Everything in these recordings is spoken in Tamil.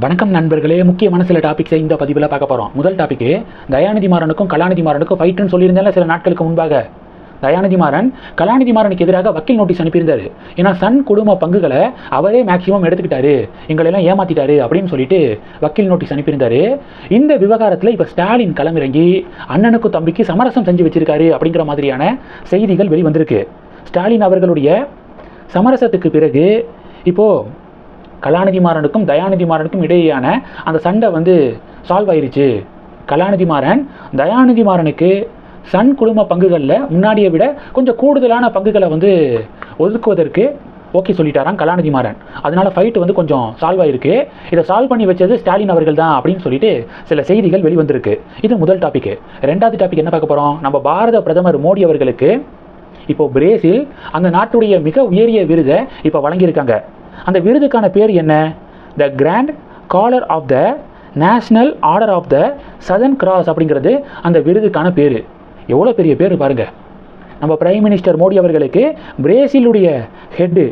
வணக்கம் நண்பர்களே முக்கியமான சில டாபிக்ஸை இந்த பதிவில் பார்க்க போகிறோம் முதல் டாப்பிக்கு தயாநிதி மாறனுக்கும் கலாநிதி மாறனுக்கும் ஃபைட்டுன்னு சொல்லியிருந்தேன்ல சில நாட்களுக்கு முன்பாக. தயாநிதி மாறன் கலாநிதி மாறனுக்கு எதிராக வக்கீல் நோட்டீஸ் அனுப்பியிருந்தாரு. ஏன்னா சன் குடும்ப பங்குகளை அவரே மேக்சிமம் எடுத்துக்கிட்டாரு. எங்களெல்லாம் ஏமாத்திட்டாரு அப்படின்னு சொல்லிட்டு வக்கீல் நோட்டீஸ் அனுப்பியிருந்தாரு. இந்த விவகாரத்தில் இப்போ ஸ்டாலின் களமிறங்கி அண்ணனுக்கும் தம்பிக்கு சமரசம் செஞ்சு வச்சிருக்காரு அப்படிங்கிற மாதிரியான செய்திகள் வெளிவந்திருக்கு. ஸ்டாலின் அவர்களுடைய சமரசத்துக்கு பிறகு இப்போது கலாநிதி மாறனுக்கும் தயாநிதி மாறனுக்கும் இடையேயான அந்த சண்டை வந்து சால்வ் ஆயிருச்சு. கலாநிதி மாறன் தயாநிதி மாறனுக்கு சன் குழும பங்குகளில் முன்னாடியை விட கொஞ்சம் கூடுதலான பங்குகளை வந்து ஒதுக்குவதற்கு ஓகே சொல்லிட்டாராம் கலாநிதி மாறன். அதனால ஃபைட் வந்து கொஞ்சம் சால்வ் ஆயிருக்கு. இதை சால்வ் பண்ணி வச்சது ஸ்டாலின் அவர்கள் தான் அப்படின்னு சொல்லிட்டு சில செய்திகள் வெளிவந்திருக்கு. இது முதல் டாபிக் ரெண்டாவது டாபிக் என்ன பார்க்க போகிறோம் நம்ம பாரத பிரதமர் மோடி அவர்களுக்கு இப்போ பிரேசில் அந்த நாட்டுடைய மிக உயரிய விருதை இப்போ வழங்கியிருக்காங்க. அந்த விருதுக்கான பேர் என்ன? The grand collar of the national order of the southern cross அப்படிங்கிறது அந்த விருதுக்கான பேர். எவ்வளோ பெரிய பேர் பாருங்க. நம்ம பிரைம் மினிஸ்டர் மோடி அவர்களுக்கு பிரேசிலுடைய ஹெட்டு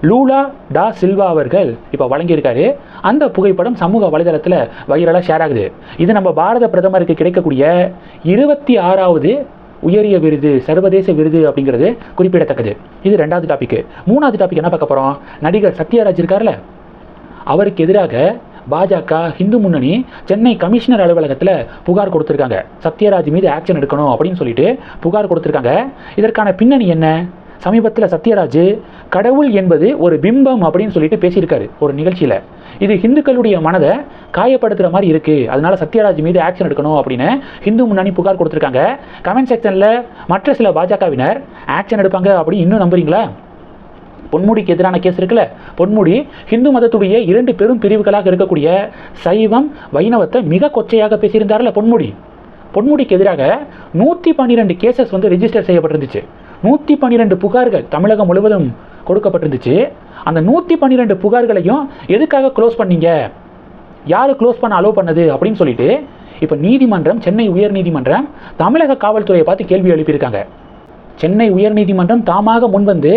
லூலா டா சில்வா அவர்கள் இப்போ வழங்கியிருக்காரு. அந்த புகைப்படம் சமூக வலைதளத்தில் வைரலாக ஷேர் ஆகுது. இது நம்ம பாரத பிரதமருக்கு கிடைக்கக்கூடிய இருபத்தி ஆறாவது உயரிய விருது சர்வதேச விருது அப்படிங்கிறது குறிப்பிடத்தக்கது. இது ரெண்டாவது டாபிக் மூணாவது டாபிக் என்ன பார்க்க போகிறோம் நடிகர் சத்யராஜ் இருக்கார்ல அவருக்கு எதிராக பாஜக இந்து முன்னணி சென்னை கமிஷனர் அலுவலகத்தில் புகார் கொடுத்துருக்காங்க. சத்யராஜ் மீது ஆக்ஷன் எடுக்கணும் அப்படின்னு சொல்லிட்டு புகார் கொடுத்துருக்காங்க. இதற்கான பின்னணி என்ன? சமீபத்தில் சத்யராஜ் கடவுள் என்பது ஒரு பிம்பம் அப்படின்னு சொல்லிட்டு பேசியிருக்காரு ஒரு நிகழ்ச்சியில். இது ஹிந்துக்களுடைய மனதை காயப்படுத்துகிற மாதிரி இருக்குது அதனால சத்யராஜ் மீது ஆக்ஷன் எடுக்கணும் அப்படின்னு ஹிந்து முன்னணி புகார் கொடுத்துருக்காங்க. கமெண்ட் செக்ஷனில் மற்ற சில பாஜகவினர் ஆக்ஷன் எடுப்பாங்க அப்படின்னு இன்னும் நம்புறீங்களா? பொன்முடிக்கு எதிரான கேஸ் இருக்குல்ல? பொன்முடி ஹிந்து மதத்துடைய இரண்டு பெரும் பிரிவுகளாக இருக்கக்கூடிய சைவம் வைணவத்தை மிக கொச்சையாக பேசியிருந்தார்ல பொன்முடி. பொன்முடிக்கு எதிராக நூற்றி பன்னிரெண்டு கேசஸ் வந்து ரெஜிஸ்டர் செய்யப்பட்டிருந்துச்சு. நூற்றி பன்னிரெண்டு புகார்கள் தமிழகம் முழுவதும் கொடுக்கப்பட்டிருந்துச்சு. அந்த நூற்றி பன்னிரெண்டு புகார்களையும் எதுக்காக க்ளோஸ் பண்ணீங்க? யார் க்ளோஸ் பண்ண அலோவ் பண்ணது? அப்படின்னு சொல்லிட்டு இப்போ நீதிமன்றம் சென்னை உயர்நீதிமன்றம் தமிழக காவல்துறையை பார்த்து கேள்வி எழுப்பியிருக்காங்க. சென்னை உயர்நீதிமன்றம் தாமாக முன்வந்து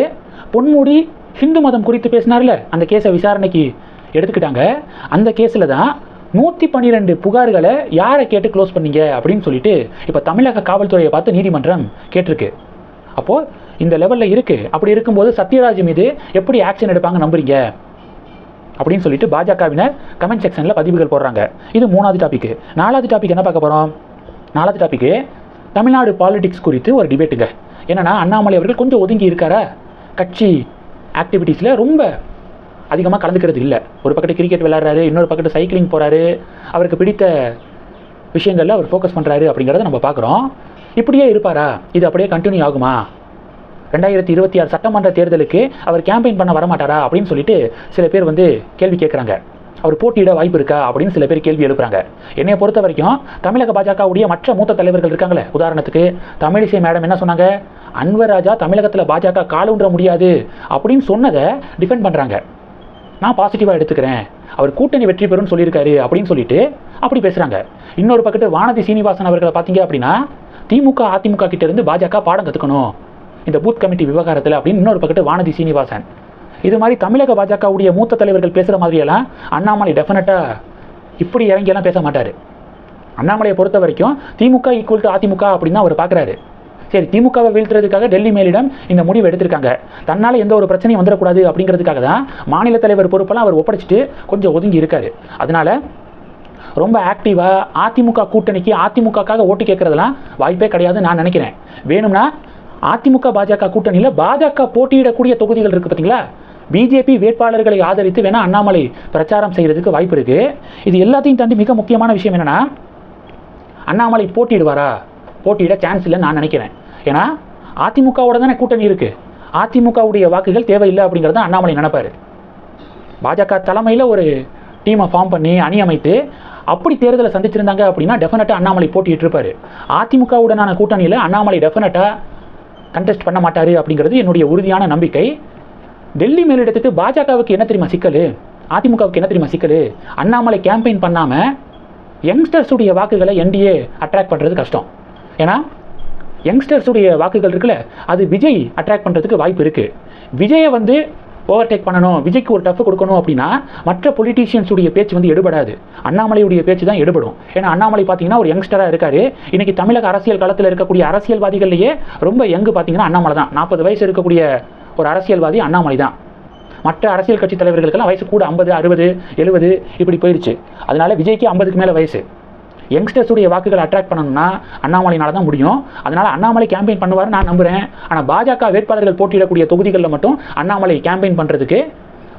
பொன்முடி ஹிந்து மதம் குறித்து பேசினார்ல அந்த கேஸை விசாரணைக்கு எடுத்துக்கிட்டாங்க. அந்த கேஸில் தான் நூற்றி பன்னிரெண்டு புகார்களை யாரை கேட்டு க்ளோஸ் பண்ணீங்க? அப்படின்னு சொல்லிட்டு இப்போ தமிழக காவல்துறையை பார்த்து நீதிமன்றம் கேட்டிருக்கு. அப்போது இந்த லெவலில் இருக்குது அப்படி இருக்கும்போது சத்யராஜ் மீது எப்படி ஆக்ஷன் எடுப்பாங்க நம்புறீங்க? அப்படின்னு சொல்லிட்டு பாஜகவினர் கமெண்ட் செக்ஷனில் பதிவுகள் போடுறாங்க. இது மூணாவது டாபிக் நாலாவது டாபிக் என்ன பார்க்க போகிறோம் நாலாவது டாபிக்கு தமிழ்நாடு பாலிடிக்ஸ் குறித்து ஒரு டிபேட்டுங்க என்னன்னா அண்ணாமலை அவர்கள் கொஞ்சம் ஒதுங்கி இருக்காரா? கட்சி ஆக்டிவிட்டீஸில் ரொம்ப அதிகமாக கலந்துக்கிறது இல்லை. ஒரு பக்கத்து கிரிக்கெட் விளையாடுறாரு இன்னொரு பக்கத்து சைக்கிளிங் போகிறாரு அவருக்கு பிடித்த விஷயங்களில் அவர் ஃபோக்கஸ் பண்ணுறாரு அப்படிங்கிறத நம்ம பார்க்குறோம். இப்படியே இருப்பாரா? இது அப்படியே கண்டினியூ ஆகுமா? ரெண்டாயிரத்தி இருபத்தி ஆறு சட்டமன்ற தேர்தலுக்கு அவர் கேம்பெயின் பண்ண வரமாட்டாரா? அப்படின்னு சொல்லிட்டு சில பேர் வந்து கேள்வி கேட்குறாங்க அவர் போட்டியிட வாய்ப்பு இருக்கா? அப்படின்னு சில பேர் கேள்வி எழுப்புறாங்க. என்னைய பொறுத்த வரைக்கும் தமிழக பாஜகவுடைய மற்ற மூத்த தலைவர்கள் இருக்காங்களே உதாரணத்துக்கு தமிழிசை மேடம் என்ன சொன்னாங்க? அன்வர் ராஜா தமிழகத்தில் பாஜக காலூன்ற முடியாது அப்படின்னு சொன்னதை டிஃபெண்ட் பண்ணுறாங்க நான் பாசிட்டிவாக எடுத்துக்கிறேன். அவர் கூட்டணி வெற்றி பெறும்னு சொல்லியிருக்காரு அப்படின்னு சொல்லிட்டு அப்படி பேசுகிறாங்க இன்னொரு பக்கத்து வானதி சீனிவாசன் அவர்களை பார்த்தீங்க அப்படின்னா திமுக அதிமுக கிட்ட இருந்து பாஜக பாடம் கற்றுக்கணும் இந்த பூத் கமிட்டி விவகாரத்தில் அப்படின்னு இன்னொரு பக்கத்து வானதி சீனிவாசன். இது மாதிரி தமிழக பாஜகவுடைய மூத்த தலைவர்கள் பேசுகிற மாதிரியெல்லாம் அண்ணாமலை டெஃபினட்டாக இப்படி இறங்கியெல்லாம் பேச மாட்டார். அண்ணாமலையை பொறுத்த வரைக்கும் திமுக ஈக்குவல் டு அதிமுக அப்படின்னு தான் அவர் பார்க்குறாரு சரி திமுகவை வீழ்த்துறதுக்காக டெல்லி மேலிடம் இந்த முடிவு எடுத்திருக்காங்க. தன்னால் எந்த ஒரு பிரச்சனையும் வந்துடக்கூடாது அப்படிங்கிறதுக்காக தான் மாநில தலைவர் பொறுப்பெல்லாம் அவர் ஒப்படைச்சிட்டு கொஞ்சம் ஒதுங்கி இருக்காரு. அதனால ரொம்ப ஆக்டிவாக அதிமுக கூட்டணிக்கு அதிமுகக்காக ஓட்டு கேட்கறதெல்லாம் வாய்ப்பே கிடையாதுன்னு நான் நினைக்கிறேன். வேணும்னா அதிமுக பாஜக கூட்டணியில் பாஜக போட்டியிடக்கூடிய தொகுதிகள் இருக்குது பார்த்தீங்களா பிஜேபி வேட்பாளர்களை ஆதரித்து வேணால் அண்ணாமலை பிரச்சாரம் செய்கிறதுக்கு வாய்ப்பு இருக்குது இது எல்லாத்தையும் தாண்டி மிக முக்கியமான விஷயம் என்னென்னா அண்ணாமலை போட்டியிடுவாரா? போட்டியிட சான்ஸ் இல்லைன்னு நான் நினைக்கிறேன். ஏன்னா அதிமுகவோட தானே கூட்டணி இருக்குது அதிமுகவுடைய வாக்குகள் தேவையில்லை அப்படிங்கிறத அண்ணாமலை நினைப்பார். பாஜக தலைமையில் ஒரு டீமை ஃபார்ம் பண்ணி அணி அமைத்து அப்படி தேர்தலை சந்திச்சிருந்தாங்க அப்படின்னா டெஃபினட்டாக அண்ணாமலை போட்டிட்டு இருப்பார். அதிமுகவுடனான கூட்டணியில் அண்ணாமலை டெஃபினட்டாக கண்டெஸ்ட் பண்ண மாட்டார் அப்படிங்கிறது என்னுடைய உறுதியான நம்பிக்கை. டெல்லி மேலிடத்துக்கு பாஜகவுக்கு என்ன தெரியுமா சிக்கல்? அதிமுகவுக்கு என்ன தெரியுமா சிக்கல்? அண்ணாமலை கேம்பெயின் பண்ணாமல் யங்ஸ்டர்ஸுடைய வாக்குகளை என்டிஏ அட்ராக்ட் பண்ணுறது கஷ்டம். ஏன்னா யங்ஸ்டர்ஸுடைய வாக்குகள் இருக்குல்ல அது விஜய் அட்ராக்ட் பண்ணுறதுக்கு வாய்ப்பு இருக்குது விஜயை வந்து ஓவர்டேக் பண்ணணும் விஜய்க்கு ஒரு டஃப் கொடுக்கணும் அப்படின்னா மற்ற பொலிட்டீஷியன்ஸுடைய பேச்சு வந்து எடுபடாது. அண்ணாமலையுடைய பேச்சு தான் எடுபடும். ஏன்னா அண்ணாமலை பார்த்தீங்கன்னா ஒரு யங்ஸ்டராக இருக்கார். இன்னைக்கு தமிழக அரசியல் களத்தில் இருக்கக்கூடிய அரசியல்வாதிகள்லேயே ரொம்ப யங்கு பார்த்தீங்கன்னா அண்ணாமலை தான். நாற்பது வயசு இருக்கக்கூடிய ஒரு அரசியல்வாதி அண்ணாமலை தான். மற்ற அரசியல் கட்சி தலைவர்களுக்கெல்லாம் வயசு கூட ஐம்பது அறுபது எழுபது இப்படி போயிடுச்சு அதனால விஜய்க்கு ஐம்பதுக்கு மேலே வயசு. யங்ஸ்டர்ஸுடைய வாக்குகளை அட்ராக்ட் பண்ணணும்னா அண்ணாமலைனால தான் முடியும். அதனால் அண்ணாமலை கேம்பெயின் பண்ணுவார் நான் நம்புகிறேன் ஆனால் பாஜக வேட்பாளர்கள் போட்டியிடக்கூடிய தொகுதிகளில் மட்டும் அண்ணாமலை கேம்பெயின் பண்ணுறதுக்கு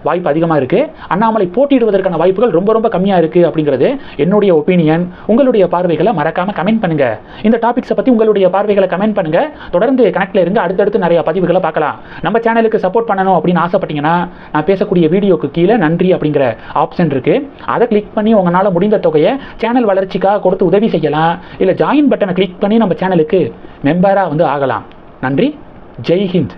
வாய்ப்பு அதிகமாக இருக்குது அண்ணாமலை போட்டியிடுவதற்கான வாய்ப்புகள் ரொம்ப ரொம்ப கம்மியாக இருக்குது அப்படிங்கிறது என்னுடைய ஒப்பீனியன் உங்களுடைய பார்வைகளை மறக்காமல் கமெண்ட் பண்ணுங்கள் இந்த டாபிக்ஸை பற்றி உங்களுடைய பார்வைகளை கமெண்ட் பண்ணுங்கள் தொடர்ந்து கனெக்டில் இருந்து அடுத்தடுத்து நிறைய பதிவுகளை பார்க்கலாம். நம்ம சேனலுக்கு சப்போர்ட் பண்ணணும் அப்படின்னு ஆசைப்பட்டீங்கன்னா நான் பேசக்கூடிய வீடியோக்கு கீழே நன்றி அப்படிங்கிற ஆப்ஷன் இருக்குது அதை கிளிக் பண்ணி உங்களால் முடிந்த தொகையை சேனல் வளர்ச்சிக்காக கொடுத்து உதவி செய்யலாம். இல்லை ஜாயின் பட்டனை கிளிக் பண்ணி நம்ம சேனலுக்கு மெம்பராக வந்து ஆகலாம். நன்றி. ஜெய் ஹிந்த்.